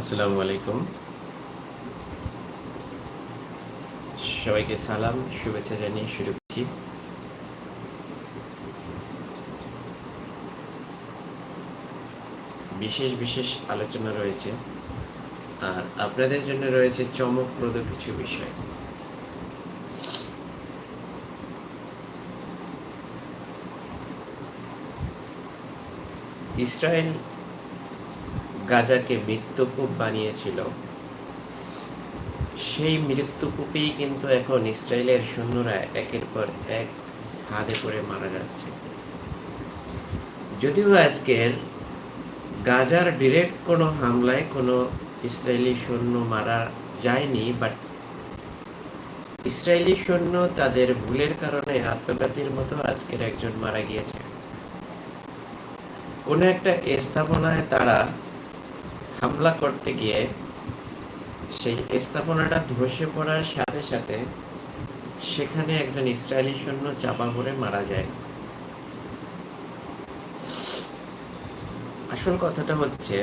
আসসালামু আলাইকুম। সবাইকে সালাম, শুভেচ্ছা জানিয়ে শুরু করছি। বিশেষ বিশেষ আলোচনা রয়েছে। আর আপনাদের জন্য রয়েছে চমকপ্রদ কিছু বিষয়। ইসরায়েল গাজাকে মৃত্যুকূপ বানিয়েছিল। সেই মৃত্যুকূপেই কিন্তু এখন ইসরায়েলের সৈন্যরা একের পর এক ফাঁদে পড়ে মারা যাচ্ছে। যদিও আজকের গাজার ডিরেক্ট কোনো হামলায় কোনো ইসরায়েলি সৈন্য মারা যায়নি, বাট ইসরায়েলি সৈন্য তাদের ভুলের কারণে আত্মঘাতীর মতো আজকের একজন মারা গিয়েছে। কোনো একটা স্থাপনায় তারা হামলা করতে গিয়ে সেই স্থাপনাটা ধসে পড়ার সাথে সাথে সেখানে একজন ইসরায়েলি সৈন্য চাপা পড়ে মারা যায়। আসল কথাটা হচ্ছে,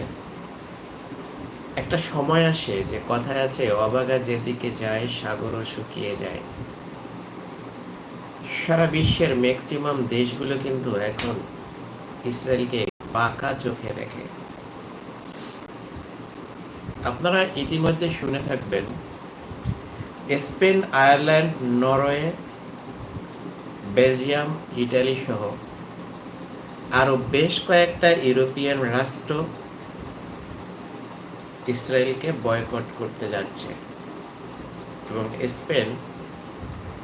একটা সময় আসে যে কথায় আছে অবাগা যেদিকে যায়, সাগরও শুকিয়ে যায়। সারা বিশ্বের ম্যাক্সিমাম দেশগুলো কিন্তু এখন ইসরায়েলকে পাকা চোখে দেখে। আপনারা ইতিমধ্যে শুনে থাকবেন, Spain, Ireland, Norway, Belgium, Italy সহ আরও বেশ কয়েকটা ইউরোপিয়ান রাষ্ট্র ইসরায়েলকে বয়কট করতে যাচ্ছে। এবং স্পেন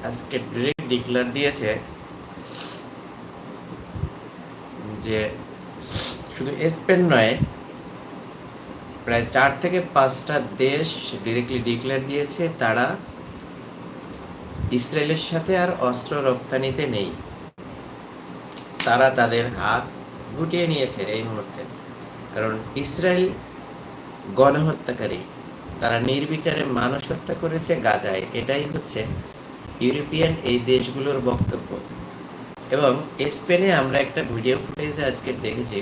আজকে ডিরেক্ট ডিক্লার দিয়েছে যে শুধু স্পেন নয় প্রায় চার থেকে পাঁচটা দেশ ডিরেক্টলি ডিক্লেয়ার দিয়েছে, তারা ইসরায়েলের সাথে আর অস্ত্র রপ্তানিতে নেই। তারা তাদের হাত গুটিয়ে নিয়েছে এই মুহূর্তে। কারণ ইসরায়েল গণহত্যাকারী, তারা নির্বিচারে মানুষ হত্যা করেছে গাজায়। এটাই হচ্ছে ইউরোপিয়ান এই দেশগুলোর বক্তব্য। এবং স্পেনে আমরা একটা ভিডিও ফুটেজ আজকে দেখেছি।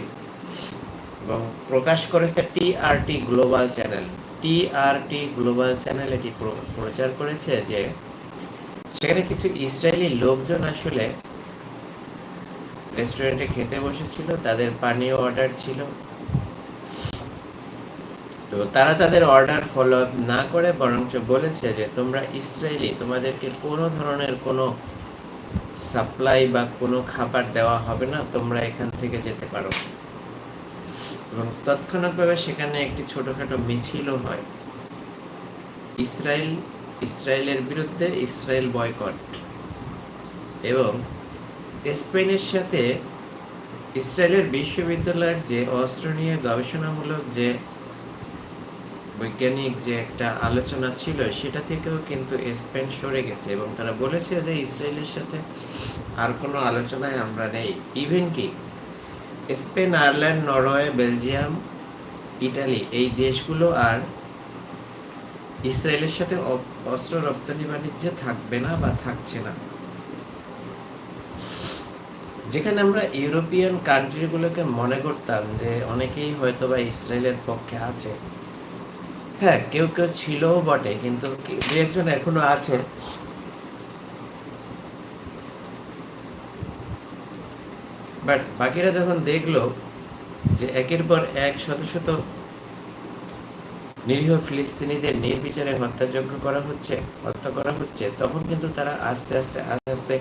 এবং প্রকাশ করেছে TRT Global channel TRT Global channel এটি প্রচার করেছে যে, সেখানে কিছু ইসরায়েলি লোকজন আসলে রেস্টুরেন্টে খেতে বসেছিল, তাদের পানীয় অর্ডার ছিল। তো তারা তাদের অর্ডার ফলো আপ না করে, বরঞ্চ বলেছে যে, তোমরা ইসরায়েলি, তোমাদেরকে কোনো ধরনের কোনো সাপ্লাই বা কোনো খাবার দেওয়া হবে না, তোমরা এখান থেকে যেতে পারো। এবং তৎক্ষণাৎভাবে সেখানে একটি ছোটখাটো মিছিলও হয়। ইসরায়েল ইসরায়েলের বিরুদ্ধে ইসরায়েল বয়কট। এবং স্পেনের সাথে ইসরায়েলের বিশ্ববিদ্যালয়ের যে অস্ত্র নিয়ে গবেষণামূলক যে বৈজ্ঞানিক যে একটা আলোচনা ছিল, সেটা থেকেও কিন্তু স্পেন সরে গেছে এবং তারা বলেছে যে ইসরায়েলের সাথে আর কোনো আলোচনায় আমরা নেই। ইভেন কি Spain, Ireland, Norway, Belgium, Italy এই দেশগুলো আর ইসরায়েলের সাথে অস্ত্র রপ্তানি বাণিজ্যে থাকবে না বা থাকছে না। যেখানে আমরা ইউরোপিয়ান কান্ট্রিগুলোকে মনে করতাম যে অনেকেই হয়তো বা ইসরায়েলের পক্ষে আছে। হ্যাঁ কেউ কেউ ছিলও বটে, কিন্তু দু একজন এখনও আছে। বাট বাকিরা যখন দেখল যে একের পর এক শত শত নিরীহ ফিলিস্তিনিদের নির্বিচারে হত্যাযজ্ঞ করা হচ্ছে, হত্যা করা হচ্ছে, তখন কিন্তু তারা আস্তে আস্তে আস্তে আস্তে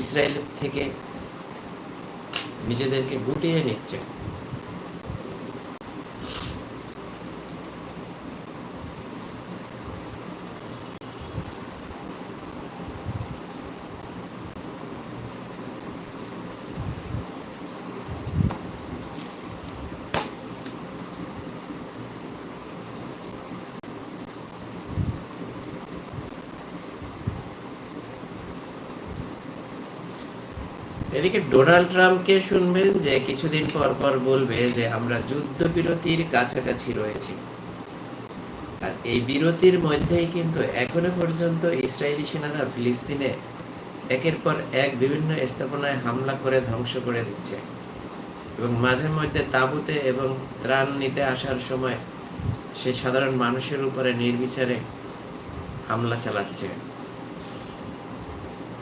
ইসরায়েল থেকে নিজেদেরকে গুটিয়ে নিচ্ছে। এদিকে ডোনাল্ড ট্রাম্পকে শুনবেন যে কিছুদিন পর পর বলবে যে আমরা যুদ্ধবিরতির কাছাকাছি রয়েছি। আর এই বিরতির মধ্যেই কিন্তু এখনও পর্যন্ত ইসরায়েলি সেনারা ফিলিস্তিনে একের পর এক বিভিন্ন স্থাপনায় হামলা করে ধ্বংস করে দিচ্ছে। এবং মাঝে মধ্যে তাঁবুতে এবং ত্রাণ নিতে আসার সময় সে সাধারণ মানুষের উপরে নির্বিচারে হামলা চালাচ্ছে।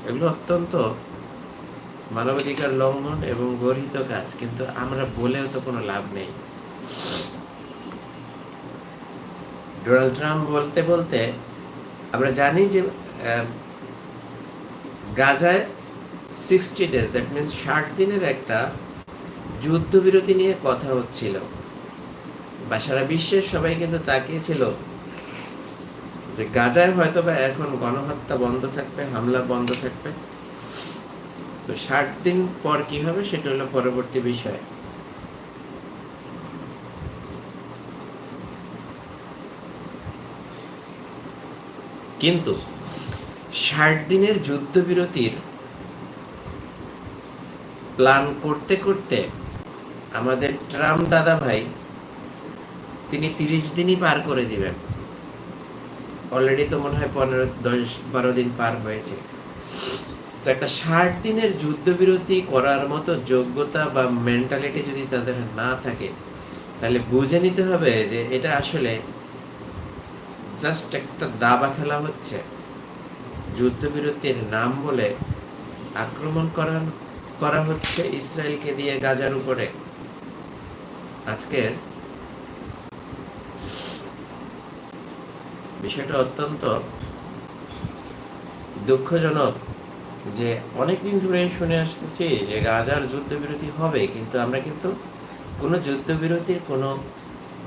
এগুলো অত্যন্ত মানবাধিকার লঙ্ঘন এবং গর্হিত কাজ, কিন্তু আমরা বলেও তো কোনো লাভ নেই। ডোনাল্ড ট্রাম্প বলতে বলতে আমরা জানি যে গাজায় সিক্সটি ডেজ দ্যাট মিনস ষাট দিনের একটা যুদ্ধবিরতি নিয়ে কথা হচ্ছিল। বা সারা বিশ্বের সবাই কিন্তু তাকিয়েছিল যে গাজায় হয়তো বা এখন গণহত্যা বন্ধ থাকবে, হামলা বন্ধ থাকবে। তো ষাট দিন পর কি হবে সেটা হলো পরবর্তী বিষয়। কিন্তু ষাট দিনের যুদ্ধবিরতির প্ল্যান করতে করতে আমাদের ট্রাম্প দাদা ভাই তিনি তিরিশ দিনই পার করে দিবেন। অলরেডি তো মনে হয় পনেরো, দশ, বারো দিন পার হয়েছে। তো একটা ষাট দিনের যুদ্ধবিরতি করার মতো যোগ্যতা বা মেন্টালিটি যদি তাদের না থাকে, তাহলে বুঝে নিতে হবে যে এটা আসলে জাস্ট একটা দাবা খেলা হচ্ছে। যুদ্ধবিরতির নাম বলে আক্রমণ করা করা হচ্ছে ইসরায়েলকে দিয়ে গাজার উপরে। আজকের বিষয়টা অত্যন্ত দুঃখজনক। যে অনেকদিন ধরে শুনে আসতেছি যে গাজার যুদ্ধবিরতি হবে, কিন্তু আমরা কিন্তু কোনো যুদ্ধবিরতির কোনো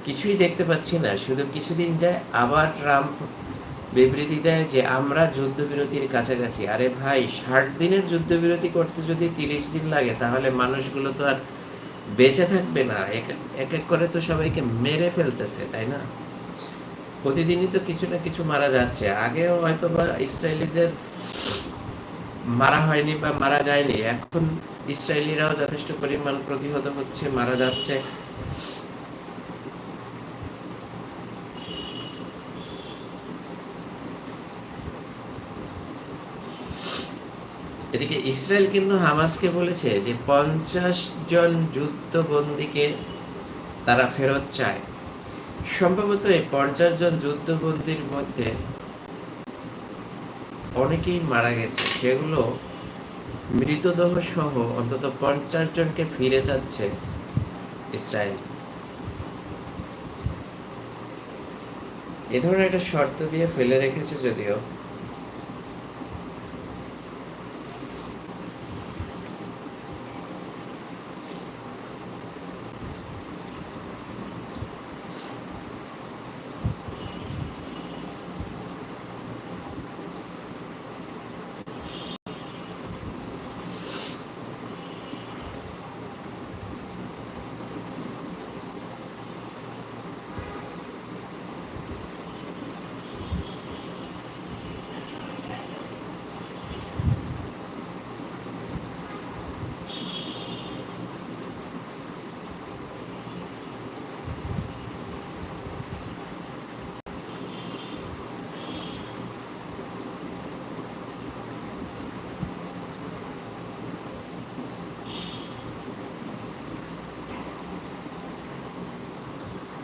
কিছুই দেখতে পাচ্ছি না। শুধু কিছুদিন যায় আবার ট্রাম্প বিবৃতি দেয় যে আমরা যুদ্ধবিরতির কাছাকাছি। আরে ভাই, ষাট দিনের যুদ্ধবিরতি করতে যদি তিরিশ দিন লাগে, তাহলে মানুষগুলো তো আর বেঁচে থাকবে না। এক এক এক করে তো সবাইকে মেরে ফেলতেছে, তাই না? প্রতিদিনই তো কিছু না কিছু মারা যাচ্ছে। আগেও হয়তো বা ইসরায়েলিদের মারা হয়নি বা মারা যায়নি, এখন ইসরায়েলিরাও যথেষ্ট পরিমাণ প্রতিহত হচ্ছে, মারা যাচ্ছে। এদিকে ইসরায়েল কিন্তু হামাসকে বলেছে যে পঞ্চাশ জন যুদ্ধবন্দীকে তারা ফেরত চায়। সম্ভবত এই পঞ্চাশ জন যুদ্ধবন্দীর মধ্যে অনেকেই মারা গেছে। সেগুলো মৃতদেহ সহ অন্তত পঞ্চাশ জনকে ফিরে যাচ্ছে ইসরায়েল। এ ধরনের একটা শর্ত দিয়ে ফেলে রেখেছে যদিও